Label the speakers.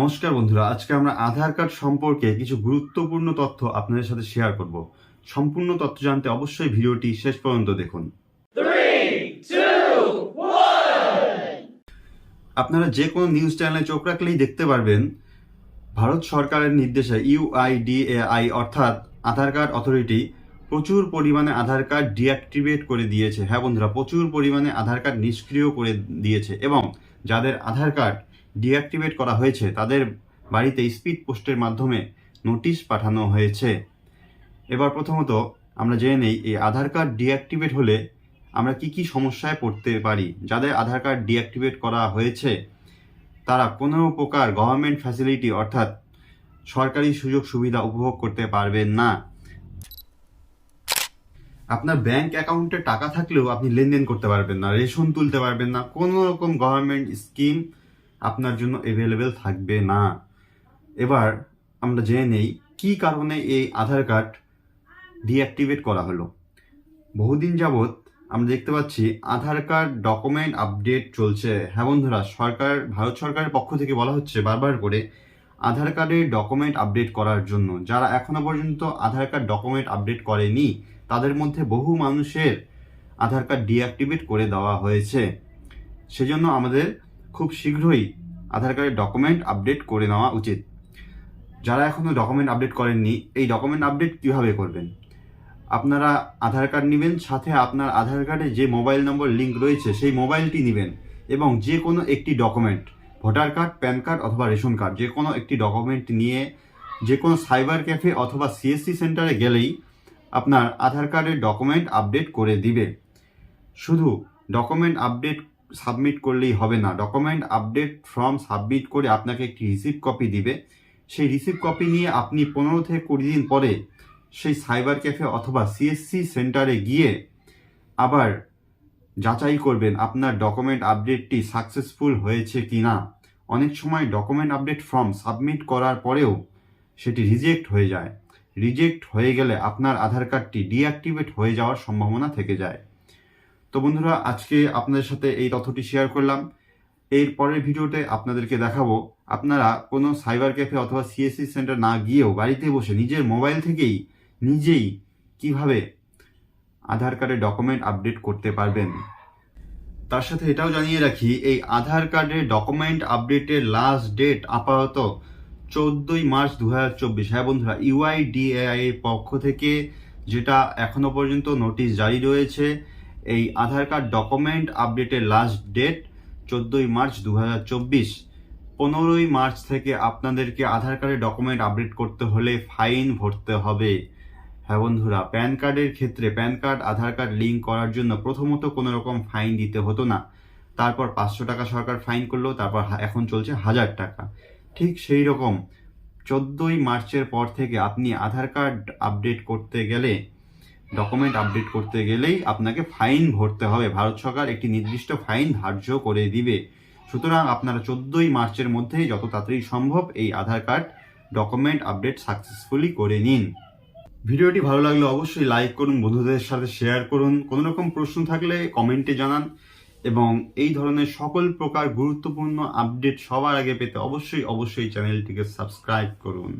Speaker 1: নমস্কার বন্ধুরা, আজকে আমরা আধার কার্ড সম্পর্কে কিছু গুরুত্বপূর্ণ তথ্য আপনাদের সাথে শেয়ার করব। সম্পূর্ণ তথ্য জানতে অবশ্যই ভিডিওটি শেষ পর্যন্ত দেখুন। আপনারা যে কোনো নিউজ চ্যানেলে চোখ রাখলেই দেখতে পারবেন, ভারত সরকারের নির্দেশে ইউআইডিএআই অর্থাৎ আধার কার্ড অথরিটি, প্রচুর পরিমাণে আধার কার্ড ডিঅ্যাক্টিভেট করে দিয়েছে। হ্যাঁ বন্ধুরা, প্রচুর পরিমাণে আধার কার্ড নিষ্ক্রিয় করে দিয়েছে এবং যাদের আধার কার্ড ডিঅ্যাক্টিভেট করা হয়েছে। তাদের বাড়িতে স্পিড পোস্টের মাধ্যমে নোটিশ পাঠানো হয়েছে। এবার প্রথমত আমরা জেনে নেই, এই আধার কার্ড ডিঅ্যাক্টিভেট হলে আমরা কি কি সমস্যায় পড়তে পারি? যাদের আধার কার্ড ডিঅ্যাক্টিভেট করা হয়েছে, তারা কোনো প্রকার গভর্নমেন্ট ফ্যাসিলিটি অর্থাৎ সরকারি সুযোগ সুবিধা উপভোগ করতে পারবেন না। আপনার ব্যাংক অ্যাকাউন্টে টাকা থাকলেও আপনি লেনদেন করতে পারবেন না, রেশন তুলতে পারবেন না। কোনো রকম গভর্নমেন্ট স্কিম আপনার জন্য অ্যাভেলেবেল থাকবে না। এবার আমরা জেনে নেই, কি কারণে এই আধার কার্ড ডিঅ্যাক্টিভেট করা হলো? বহুদিন যাবৎ আমরা দেখতে পাচ্ছি আধার কার্ড ডকুমেন্ট আপডেট চলছে। হ্যাঁ বন্ধুরা, সরকার, ভারত সরকারের পক্ষ থেকে বলা হচ্ছে বারবার করে আধার কার্ডের ডকুমেন্ট আপডেট করার জন্য। যারা এখনও পর্যন্ত আধার কার্ড ডকুমেন্ট আপডেট করেনি, তাদের মধ্যে বহু মানুষের আধার কার্ড ডিঅ্যাক্টিভেট করে দেওয়া হয়েছে। সেজন্য আমাদের খুব শীঘ্রই আধার কার্ডের ডকুমেন্ট আপডেট করে নেওয়া উচিত। যারা এখনও ডকুমেন্ট আপডেট করেননি, এই ডকুমেন্ট আপডেট কীভাবে করবেন? আপনারা আধার কার্ড নেবেন, সাথে আপনার আধার কার্ডে যে মোবাইল নম্বর লিঙ্ক রয়েছে, সেই মোবাইলটি নেবেন এবং যে কোনো একটি document voter card PAN card অথবা রেশন কার্ড যে কোনো একটি ডকুমেন্ট নিয়ে যে কোনো সাইবার ক্যাফে অথবা সিএসসি সেন্টারে গেলেই আপনার আধার কার্ডের ডকুমেন্ট আপডেট করে দিবে। শুধু ডকুমেন্ট আপডেট সাবমিট করলেই হবে না। ডকুমেন্ট আপডেট ফর্ম সাবমিট করে আপনাকে একটি রিসিভ কপি দিবে। সেই রিসিভ কপি নিয়ে আপনি পনেরো থেকে কুড়ি দিন পরে সেই সাইবার ক্যাফে অথবা সিএসসি সেন্টারে গিয়ে আবার যাচাই করবেন আপনার ডকুমেন্ট আপডেটটি সাকসেসফুল হয়েছে কি না অনেক সময় ডকুমেন্ট আপডেট ফর্ম সাবমিট করার পরেও সেটি রিজেক্ট হয়ে যায়। রিজেক্ট হয়ে গেলে আপনার আধার কার্ডটি ডিঅ্যাক্টিভেট হয়ে যাওয়ার সম্ভাবনা থেকে যায়। তো বন্ধুরা, আজকে আপনাদের সাথে এই তথ্যটি শেয়ার করলাম। এর পরের ভিডিওতে আপনাদেরকে দেখাবো, আপনারা কোনো সাইবার ক্যাফে অথবা সিএসসি সেন্টার না গিয়েও বাড়িতে বসে নিজের মোবাইল থেকেই নিজেই কীভাবে আধার কার্ডের ডকুমেন্ট আপডেট করতে পারবেন। তার সাথে এটাও জানিয়ে রাখি, এই আধার কার্ডের ডকুমেন্ট আপডেটের লাস্ট ডেট আপাতত চোদ্দই মার্চ দু হাজার চব্বিশ। হ্যাঁ বন্ধুরা ইউআইডিএআই পক্ষ থেকে যেটা এখনও পর্যন্ত নোটিশ জারি রয়েছে এই আধার কার্ড ডকুমেন্ট আপডেটের লাস্ট ডেট চোদ্দই মার্চ দু হাজার চব্বিশ। পনেরোই মার্চ থেকে আপনাদেরকে আধার কার্ডের ডকুমেন্ট আপডেট করতে হলে ফাইন ভরতে হবে। হ্যাঁ বন্ধুরা, প্যান কার্ডের ক্ষেত্রে PAN card, Aadhaar card link করার জন্য প্রথমত কোনো রকম ফাইন দিতে হতো না। তারপর পাঁচশো টাকা সরকার ফাইন করল, তারপর এখন চলছে হাজার টাকা। ঠিক সেই রকম চোদ্দোই মার্চের পর থেকে আপনি আধার কার্ড আপডেট করতে গেলে ডকুমেন্ট আপডেট করতে গেলেই আপনাকে ফাইন ভরতে হবে। ভারত সরকার একটি নির্দিষ্ট ফাইন ধার্য করে দিবে। সুতরাং আপনারা চোদ্দোই মার্চের মধ্যেই যত তাড়াতাড়ি সম্ভব এই Aadhaar card document update successfully করে নিন। ভিডিওটি ভালো লাগলে অবশ্যই লাইক করুন, বন্ধুদের সাথে শেয়ার করুন। কোনো রকম প্রশ্ন থাকলে কমেন্টে জানান এবং এই ধরনের সকল প্রকার গুরুত্বপূর্ণ আপডেট সবার আগে পেতে অবশ্যই অবশ্যই চ্যানেলটিকে সাবস্ক্রাইব করুন।